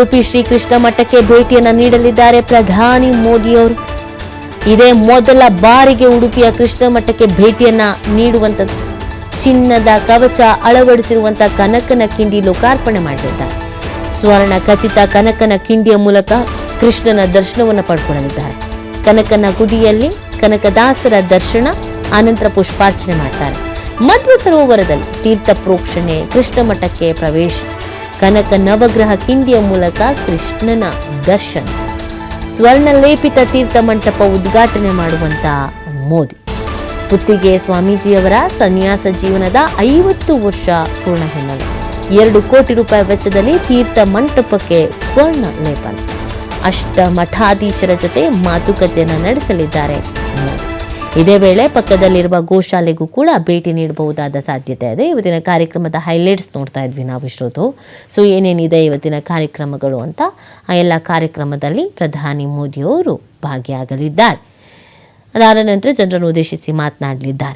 ಉಡುಪಿ ಶ್ರೀಕೃಷ್ಣ ಮಠಕ್ಕೆ ಭೇಟಿಯನ್ನು ನೀಡಲಿದ್ದಾರೆ ಪ್ರಧಾನಿ ಮೋದಿಯವರು. ಇದೇ ಮೊದಲ ಬಾರಿಗೆ ಉಡುಪಿಯ ಕೃಷ್ಣ ಮಠಕ್ಕೆ ಭೇಟಿಯನ್ನ ನೀಡುವಂಥದ್ದು. ಚಿನ್ನದ ಕವಚ ಅಳವಡಿಸಿರುವಂತಹ ಕನಕನ ಕಿಂಡಿ ಲೋಕಾರ್ಪಣೆ ಮಾಡಲಿದ್ದಾರೆ ಸ್ವರ್ಣ ಖಚಿತ ಕನಕನ ಕಿಂಡಿಯ ಮೂಲಕ ಕೃಷ್ಣನ ದರ್ಶನವನ್ನು ಪಡ್ಕೊಳ್ಳಲಿದ್ದಾರೆ. ಕನಕನ ಗುಡಿಯಲ್ಲಿ ಕನಕದಾಸರ ದರ್ಶನ, ಅನಂತರ ಪುಷ್ಪಾರ್ಚನೆ ಮಾಡ್ತಾರೆ. ಮಧ್ವ ಸರೋವರದಲ್ಲಿ ತೀರ್ಥ ಪ್ರೋಕ್ಷಣೆ ಕೃಷ್ಣ ಮಠಕ್ಕೆ ಪ್ರವೇಶ. ಕನಕ ನವಗ್ರಹ ಕಿಂಡಿಯ ಮೂಲಕ ಕೃಷ್ಣನ ದರ್ಶನ. ಸ್ವರ್ಣ ಲೇಪಿತ ತೀರ್ಥ ಮಂಟಪ ಉದ್ಘಾಟನೆ ಮಾಡುವಂತ ಮೋದಿ. ಪುತ್ತಿಗೆ ಸ್ವಾಮೀಜಿಯವರ ಸನ್ಯಾಸ ಜೀವನದ ಐವತ್ತು ವರ್ಷ ಪೂರ್ಣ ಹಿನ್ನೆಲೆ. ಎರಡು ಕೋಟಿ ರೂಪಾಯಿ ವೆಚ್ಚದಲ್ಲಿ ತೀರ್ಥ ಮಂಟಪಕ್ಕೆ ಸ್ವರ್ಣ ಲೇಪನ. ಅಷ್ಟ ಮಠಾಧೀಶರ ಜೊತೆ ಮಾತುಕತೆಯನ್ನು ನಡೆಸಲಿದ್ದಾರೆ ಮೋದಿ. ಇದೇ ವೇಳೆ ಪಕ್ಕದಲ್ಲಿರುವ ಗೋಶಾಲೆಗೂ ಕೂಡ ಭೇಟಿ ನೀಡಬಹುದಾದ ಸಾಧ್ಯತೆ ಇದೆ. ಇವತ್ತಿನ ಕಾರ್ಯಕ್ರಮದ ಹೈಲೈಟ್ಸ್ ನೋಡ್ತಾ ಇದ್ವಿ ನಾವು ಇಷ್ಟೊತ್ತು. ಸೊ ಏನೇನಿದೆ ಇವತ್ತಿನ ಕಾರ್ಯಕ್ರಮಗಳು ಅಂತ ಆ ಎಲ್ಲ ಕಾರ್ಯಕ್ರಮದಲ್ಲಿ ಪ್ರಧಾನಿ ಮೋದಿಯವರು ಭಾಗಿಯಾಗಲಿದ್ದಾರೆ. ಅದಾದ ನಂತರ ಜನರನ್ನು ಉದ್ದೇಶಿಸಿ ಮಾತನಾಡಲಿದ್ದಾರೆ.